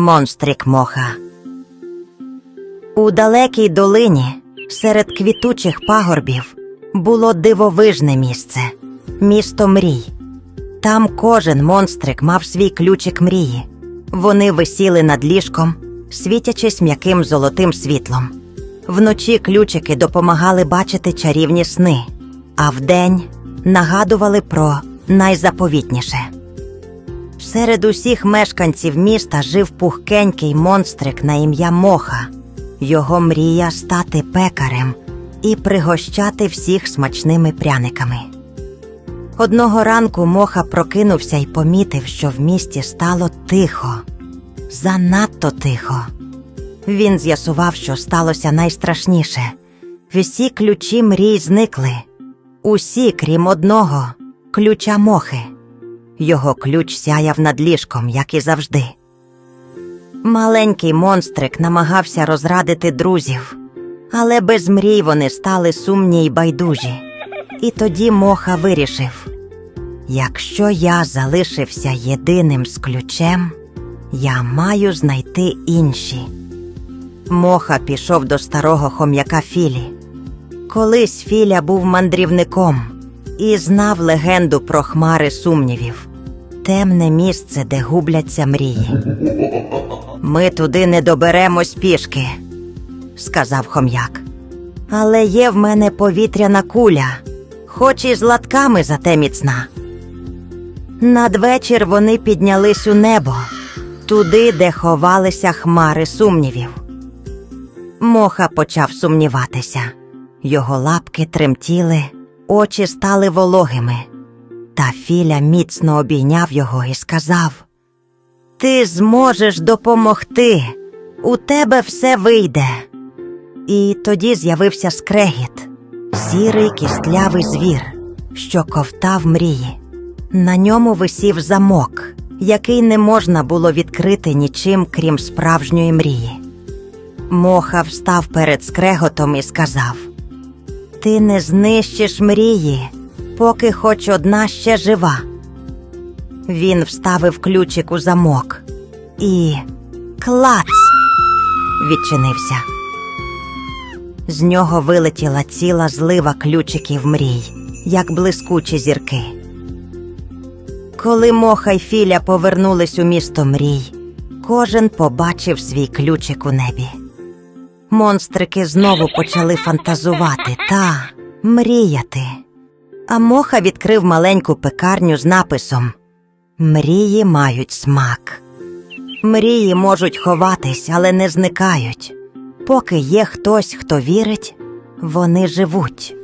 Монстрик Моха. У далекій долині, серед квітучих пагорбів, було дивовижне місце місто мрій. Там кожен монстрик мав свій ключик мрії. Вони висіли над ліжком, світячись м'яким золотим світлом. Вночі ключики допомагали бачити чарівні сни, а вдень нагадували про найзаповітніше. Серед усіх мешканців міста жив пухкенький монстрик на ім'я Моха. Його мрія стати пекарем і пригощати всіх смачними пряниками. Одного ранку Моха прокинувся і помітив, що в місті стало тихо, занадто тихо. Він з'ясував, що сталося найстрашніше. Всі ключі мрій зникли. Усі, крім одного, ключа мохи. Його ключ сяяв над ліжком, як і завжди. Маленький монстрик намагався розрадити друзів, але без мрій вони стали сумні й байдужі. І тоді моха вирішив: якщо я залишився єдиним з ключем, я маю знайти інші. Моха пішов до старого хом'яка Філі. Колись Філя був мандрівником і знав легенду про хмари сумнівів темне місце, де губляться мрії. Ми туди не доберемось пішки, сказав хом'як. Але є в мене повітряна куля, хоч і з латками зате міцна. Надвечір вони піднялись у небо, туди, де ховалися хмари сумнівів. Моха почав сумніватися. Його лапки тремтіли, очі стали вологими. Та Філя міцно обійняв його і сказав: Ти зможеш допомогти, у тебе все вийде. І тоді з'явився скрегіт, сірий кістлявий звір, що ковтав мрії. На ньому висів замок, який не можна було відкрити нічим, крім справжньої мрії. Моха встав перед скреготом і сказав: Ти не знищиш мрії, поки хоч одна ще жива. Він вставив ключик у замок і клац відчинився. З нього вилетіла ціла злива ключиків мрій, як блискучі зірки. Коли Моха й Філя повернулись у місто мрій, кожен побачив свій ключик у небі. Монстрики знову почали фантазувати та мріяти. А моха відкрив маленьку пекарню з написом Мрії мають смак. Мрії можуть ховатись, але не зникають. Поки є хтось, хто вірить, вони живуть.